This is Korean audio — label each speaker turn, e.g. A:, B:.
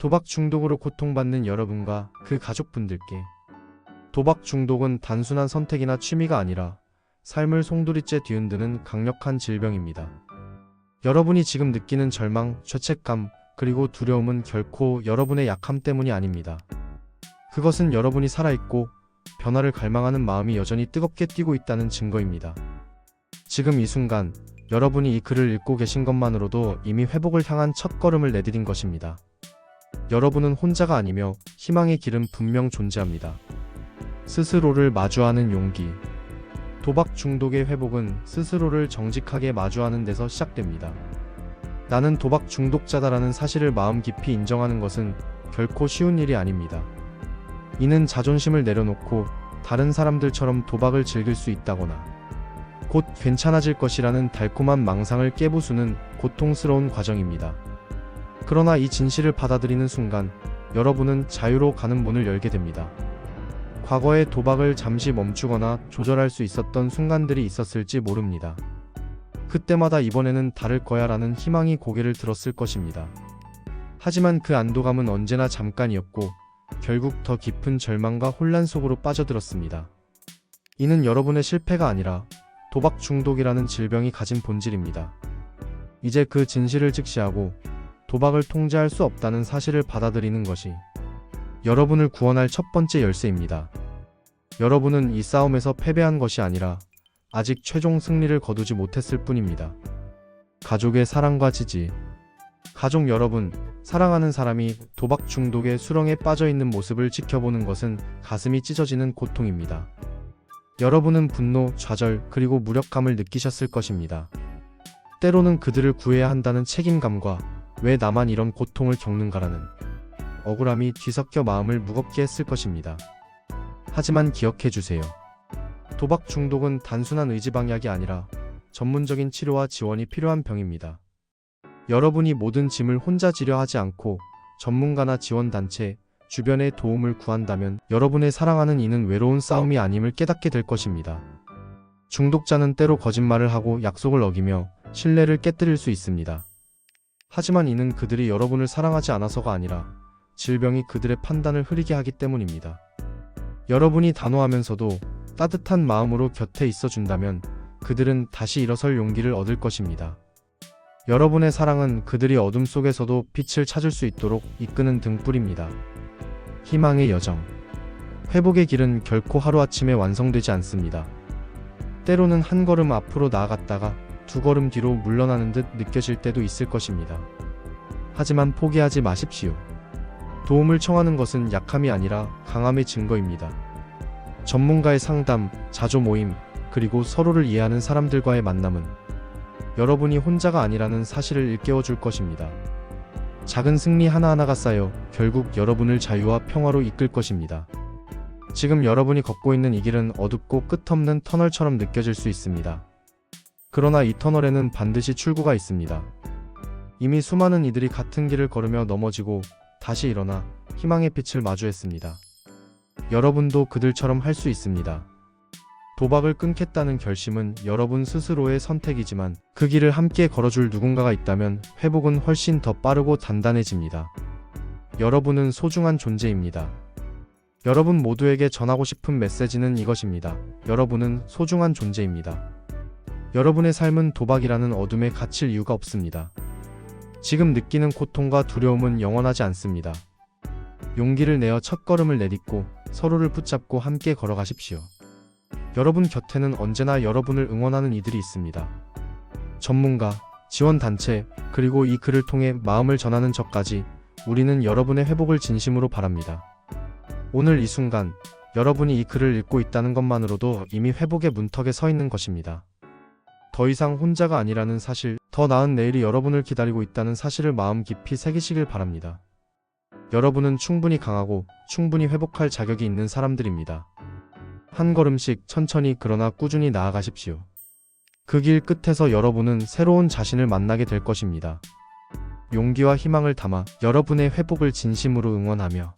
A: 도박 중독으로 고통받는 여러분과 그 가족분들께 도박 중독은 단순한 선택이나 취미가 아니라 삶을 송두리째 뒤흔드는 강력한 질병입니다. 여러분이 지금 느끼는 절망, 죄책감, 그리고 두려움은 결코 여러분의 약함 때문이 아닙니다. 그것은 여러분이 살아있고 변화를 갈망하는 마음이 여전히 뜨겁게 뛰고 있다는 증거입니다. 지금 이 순간 여러분이 이 글을 읽고 계신 것만으로도 이미 회복을 향한 첫 걸음을 내디딘 것입니다. 여러분은 혼자가 아니며 희망의 길은 분명 존재합니다. 스스로를 마주하는 용기. 도박 중독의 회복은 스스로를 정직하게 마주하는 데서 시작됩니다. 나는 도박 중독자다라는 사실을 마음 깊이 인정하는 것은 결코 쉬운 일이 아닙니다. 이는 자존심을 내려놓고 다른 사람들처럼 도박을 즐길 수 있다거나 곧 괜찮아질 것이라는 달콤한 망상을 깨부수는 고통스러운 과정입니다. 그러나 이 진실을 받아들이는 순간 여러분은 자유로 가는 문을 열게 됩니다. 과거의 도박을 잠시 멈추거나 조절할 수 있었던 순간들이 있었을지 모릅니다. 그때마다 이번에는 다를 거야 라는 희망이 고개를 들었을 것입니다. 하지만 그 안도감은 언제나 잠깐이었고 결국 더 깊은 절망과 혼란 속으로 빠져들었습니다. 이는 여러분의 실패가 아니라 도박 중독이라는 질병이 가진 본질입니다. 이제 그 진실을 직시하고 도박을 통제할 수 없다는 사실을 받아들이는 것이 여러분을 구원할 첫 번째 열쇠입니다. 여러분은 이 싸움에서 패배한 것이 아니라 아직 최종 승리를 거두지 못했을 뿐입니다. 가족의 사랑과 지지. 가족 여러분, 사랑하는 사람이 도박 중독의 수렁에 빠져 있는 모습을 지켜보는 것은 가슴이 찢어지는 고통입니다. 여러분은 분노, 좌절, 그리고 무력감을 느끼셨을 것입니다. 때로는 그들을 구해야 한다는 책임감과 왜 나만 이런 고통을 겪는가라는 억울함이 뒤섞여 마음을 무겁게 했을 것입니다. 하지만 기억해 주세요. 도박 중독은 단순한 의지방약이 아니라 전문적인 치료와 지원이 필요한 병입니다. 여러분이 모든 짐을 혼자 지려 하지 않고 전문가나 지원단체, 주변의 도움을 구한다면 여러분의 사랑하는 이는 외로운 싸움이 아님을 깨닫게 될 것입니다. 중독자는 때로 거짓말을 하고 약속을 어기며 신뢰를 깨뜨릴 수 있습니다. 하지만 이는 그들이 여러분을 사랑하지 않아서가 아니라 질병이 그들의 판단을 흐리게 하기 때문입니다. 여러분이 단호하면서도 따뜻한 마음으로 곁에 있어 준다면 그들은 다시 일어설 용기를 얻을 것입니다. 여러분의 사랑은 그들이 어둠 속에서도 빛을 찾을 수 있도록 이끄는 등불입니다. 희망의 여정. 회복의 길은 결코 하루아침에 완성되지 않습니다. 때로는 한 걸음 앞으로 나아갔다가 두 걸음 뒤로 물러나는 듯 느껴질 때도 있을 것입니다. 하지만 포기하지 마십시오. 도움을 청하는 것은 약함이 아니라 강함의 증거입니다. 전문가의 상담, 자조 모임, 그리고 서로를 이해하는 사람들과의 만남은 여러분이 혼자가 아니라는 사실을 일깨워 줄 것입니다. 작은 승리 하나하나가 쌓여 결국 여러분을 자유와 평화로 이끌 것입니다. 지금 여러분이 걷고 있는 이 길은 어둡고 끝없는 터널처럼 느껴질 수 있습니다. 그러나 이 터널에는 반드시 출구가 있습니다. 이미 수많은 이들이 같은 길을 걸으며 넘어지고 다시 일어나 희망의 빛을 마주했습니다. 여러분도 그들처럼 할 수 있습니다. 도박을 끊겠다는 결심은 여러분 스스로의 선택이지만 그 길을 함께 걸어줄 누군가가 있다면 회복은 훨씬 더 빠르고 단단해집니다. 여러분은 소중한 존재입니다. 여러분 모두에게 전하고 싶은 메시지는 이것입니다. 여러분은 소중한 존재입니다. 여러분의 삶은 도박이라는 어둠에 갇힐 이유가 없습니다. 지금 느끼는 고통과 두려움은 영원하지 않습니다. 용기를 내어 첫 걸음을 내딛고 서로를 붙잡고 함께 걸어가십시오. 여러분 곁에는 언제나 여러분을 응원하는 이들이 있습니다. 전문가, 지원단체, 그리고 이 글을 통해 마음을 전하는 저까지 우리는 여러분의 회복을 진심으로 바랍니다. 오늘 이 순간 여러분이 이 글을 읽고 있다는 것만으로도 이미 회복의 문턱에 서 있는 것입니다. 더 이상 혼자가 아니라는 사실, 더 나은 내일이 여러분을 기다리고 있다는 사실을 마음 깊이 새기시길 바랍니다. 여러분은 충분히 강하고 충분히 회복할 자격이 있는 사람들입니다. 한 걸음씩 천천히 그러나 꾸준히 나아가십시오. 그 길 끝에서 여러분은 새로운 자신을 만나게 될 것입니다. 용기와 희망을 담아 여러분의 회복을 진심으로 응원하며